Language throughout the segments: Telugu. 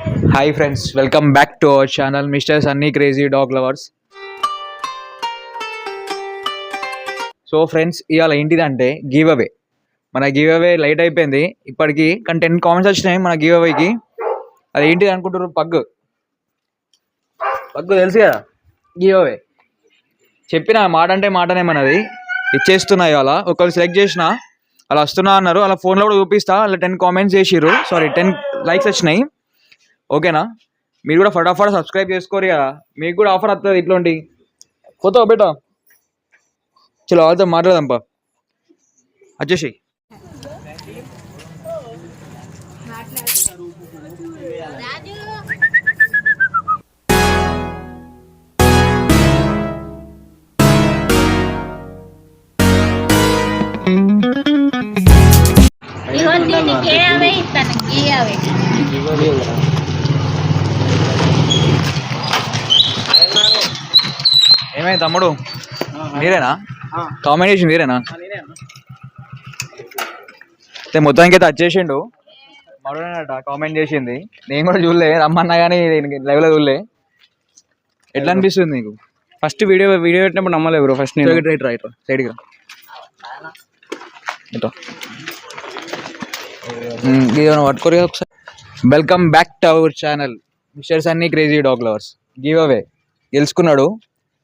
Hi friends welcome back to our channel mister Sunny crazy dog lovers so friends ఇవాళ ఏంటిదంటే గివ్ అవే మన గివ్ అవే లైట్ అయిపోయింది. ఇప్పటికి కానీ టెన్ కామెంట్స్ వచ్చినాయి మన గివ్ అవేకి అది ఏంటిది అనుకుంటారు పగ్గు పగ్గు తెలుసు కదా? గివ్ అవే చెప్పిన మాట అంటే మాటనే మనది. ఇచ్చేస్తున్నా ఇవాళ. ఒకళ్ళు సెలెక్ట్ చేసిన అలా వస్తున్నా అన్నారు. అలా ఫోన్లో కూడా చూపిస్తా. అలా టెన్ కామెంట్స్ చేసిర్రు. సారీ టెన్ లైక్స్ వచ్చినాయి. ఓకేనా? మీరు కూడా ఫటాఫట్ సబ్స్క్రైబ్ చేసుకోరు కదా మీకు కూడా ఆఫర్ వస్తుంది ఇట్లాంటి. పోతావు బేటా? చలో వాళ్ళతో మాట్లాడదాంపా వచ్చేసి దీనికి ఏ అవే ఇస్తాను? ఈ అవే? ఏమైంది తమ్ముడు? మీరేనా? కామెంట్ చేసి మీరేనా? అయితే మొత్తానికి అయితే వచ్చేసిండు మరుడనట కామెంట్ చేసింది. నేను కూడా చూడలే రమ్మన్నా కానీ లైవ్లో చూడలే. ఎట్లా అనిపిస్తుంది నీకు? ఫస్ట్ వీడియో వీడియో పెట్టినప్పుడు నమ్మలేదు బ్రో ఫస్ట్ నేను. రైట్ రైట్ సైడ్కి రా. పట్టుకోరు ఒకసారి. Welcome back to our channel mister Sunny crazy dog lovers give away గెలుచుకున్నాడు.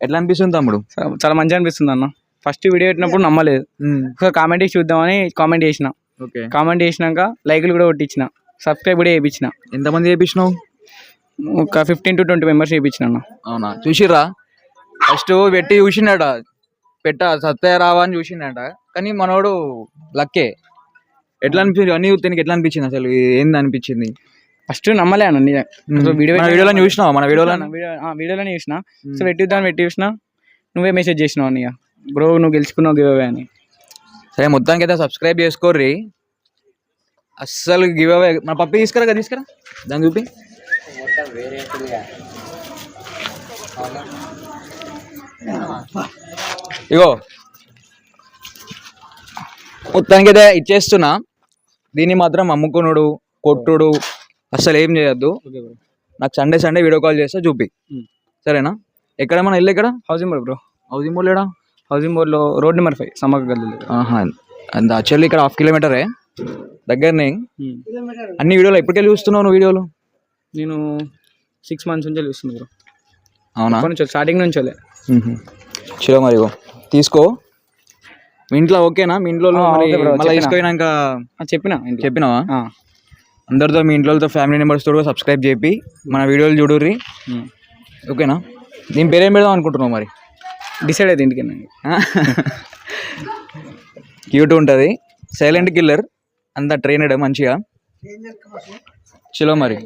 ఎట్లా అనిపిస్తుంది తమ్ముడు? చాలా మంచిగా అనిపిస్తుంది అన్న. ఫస్ట్ వీడియో పెట్టినప్పుడు నమ్మలేదు. ఒకసారి కామెంట్ చేసి చూద్దామని కామెంట్ చేసిన. ఓకే. కామెంట్ చేసినాక లైక్లు కూడా కొట్టించిన. సబ్స్క్రైబ్ కూడా చేయించిన. ఎంతమంది చేపించినావు ఒక ఫిఫ్టీన్ టు ట్వంటీ మెంబర్స్ చేయించిన అన్న. అవునా? చూసిర్రా? ఫస్ట్ పెట్టి చూసిండట. పెట్ట సత్య రావా అని చూసిండట. కానీ మనోడు లక్కే ఎట్లా అనిపించింది? అన్ని నీకు ఎట్లా అనిపించింది అసలు? ఏంది అనిపించింది? ఫస్ట్ నమ్మలే అన్న నిజం. అసలు వీడియో మన వీడియోలో చూసినావా? మన వీడియోలో వీడియోలోనే? చూసిన. సో పెట్టిద్దామని పెట్టి చూసిన. నువ్వే మెసేజ్ చేసినావు అన్నయ్య. బ్రో నువ్వు గెలుచుకున్నావు గివ్ అవే అని. సరే మొత్తానికి అయితే సబ్స్క్రైబ్ చేసుకోర్రి. అస్సలు గివ్ అవే. మన పప్పి తీసుకురా కదా తీసుకురా. దాన్ని చూపి. ఇగో. మొత్తానికి అయితే ఇచ్చేస్తున్నా. దీన్ని మాత్రం అమ్ముకునుడు కొట్టుడు అస్సలు ఏం చేయొద్దు నాకు సండే సండే వీడియో కాల్ చేస్తా చూపి. Hmm. సరేనా? ఎక్కడ మన ఇల్లు ఎక్కడ housing board bro housing board లేడా హౌసింగ్ బోర్డ్లో రోడ్ నెంబర్ ఫైవ్ సమ్మక్క గల్లు యాక్చువల్లీ ఇక్కడ హాఫ్ కిలోమీటరే. దగ్గరనే. అన్ని వీడియోలు ఎప్పటికెళ్ళి చూస్తున్నావు నువ్వు వీడియోలు? నేను సిక్స్ మంత్స్ నుంచి చూస్తున్నా బ్రో అవునా? నుంచి స్టార్టింగ్ నుంచి వెళ్ళే చలో మరి తీసుకో. మీ ఇంట్లో ఓకేనా? మీ ఇంట్లో మళ్ళీ చెప్పినా. తీసుకుపోయినాక చెప్పిన. చెప్పినావా. అందరితో మీ ఇంట్లో ఫ్యామిలీ మెంబర్స్తో సబ్స్క్రైబ్ చేపి మన వీడియోలు చూడుర్రి. ఉమ్. ఓకేనా? దీని పేరేం పెడదాం అనుకుంటున్నావు మరి? డిసైడ్ అయితే ఇంటికి క్యూట్ ఉంటుంది. సైలెంట్ కిల్లర్ అంతా ట్రైనడ్ మంచిగా. చలో మరి.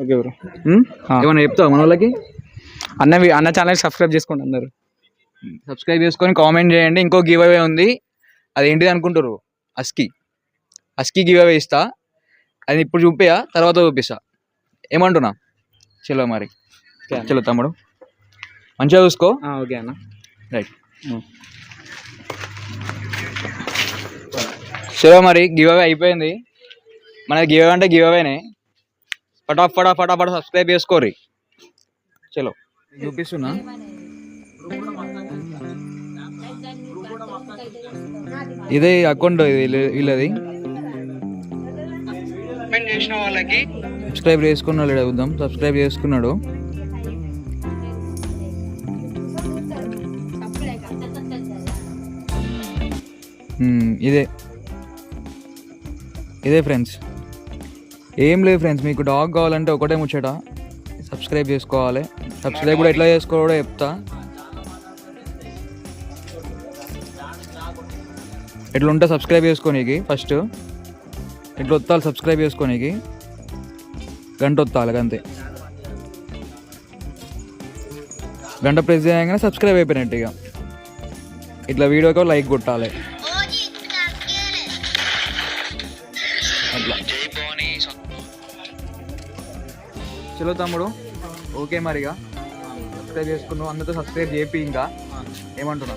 Okay bro um? ఆ. ఏమన్నా చెప్తావు మన వాళ్ళకి? అన్న అన్న ఛానల్ సబ్స్క్రైబ్ చేసుకోండి అందరు. సబ్స్క్రైబ్ చేసుకొని కామెంట్ చేయండి. ఇంకో గివ్ అవే ఉంది. అది ఏంటిది అనుకుంటారు అస్కి అస్కి గివ్ అవే ఇస్తా. అది ఇప్పుడు చూపియా? తర్వాత చూపిస్తా. ఏమంటున్నా? చలో మరి. చలో తమ్ముడు. మంచిగా చూసుకో. ఓకే అన్న. రైట్. చలో మరి గివ్ అవే అయిపోయింది. మన గివ్ అవే అంటే గివ్ అవేనే ఫటా ఫటా ఫటాఫట సబ్స్క్రైబ్ చేసుకోరి చలో చూపిస్తున్నా. ఇదే అకౌంట్ ఇది చూసిన వాళ్ళకి. సబ్స్క్రైబ్ చేసుకున్నాడు అడుగుదాం సబ్స్క్రైబ్ చేసుకున్నాడు. ఇదే. ఇదే ఫ్రెండ్స్ ఏం లేదు ఫ్రెండ్స్ మీకు డాగ్ కావాలంటే ఒకటే ముచ్చట. సబ్స్క్రైబ్ చేసుకోవాలి. సబ్స్క్రైబ్ కూడా ఎట్లా చేసుకోవాలో చెప్తా. ఎట్లుంటే ఉంటే సబ్స్క్రైబ్ చేసుకోనీకి ఫస్ట్ ఇట్లా వత్తాలి సబ్స్క్రైబ్ చేసుకోనీకి. గంట వత్తాలి అంతే గంట ప్రెస్ చేయగానే సబ్స్క్రైబ్ అయిపోయినట్టు ఇక. ఇట్లా వీడియోకి లైక్ కొట్టాలి. అట్లా. చలో తమ్ముడు ఓకే మరిగా. సబ్స్క్రైబ్ చేసుకున్నావు అందరితో సబ్స్క్రైబ్ చేపి ఇంకా. ఏమంటున్నా